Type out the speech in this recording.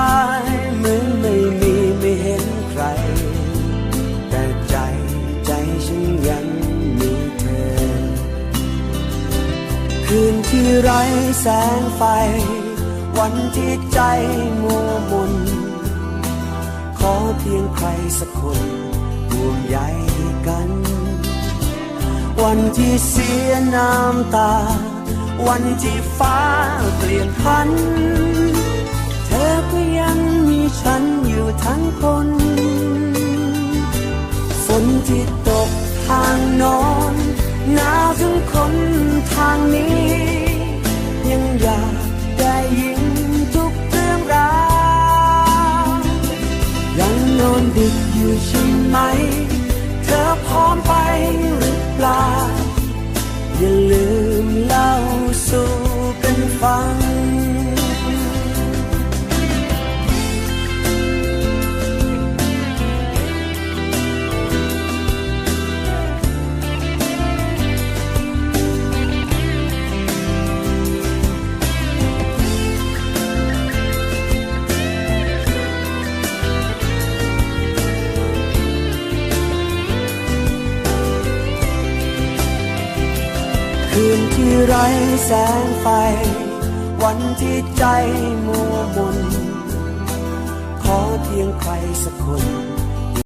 ย ที่ไร้แสงไฟ วันที่ใจมัวมนขอเพียงใครสักคนห่วงใยกัน วันที่เสียน้ำตา วันที่ฟ้าเปลี่ยนพัน เธอก็ยังมีฉันอยู่ทั้งคน ฝนที่ตกทางนอนหนาวถึงคนทางนี้ ดึกอยู่ใช่ไหม เธอพร้อมไปหรือเปล่า อย่าลืมเล่าสู่ คืนที่ไร้แสงไฟ วันที่ใจมัวมนขอเพียงใครสักคน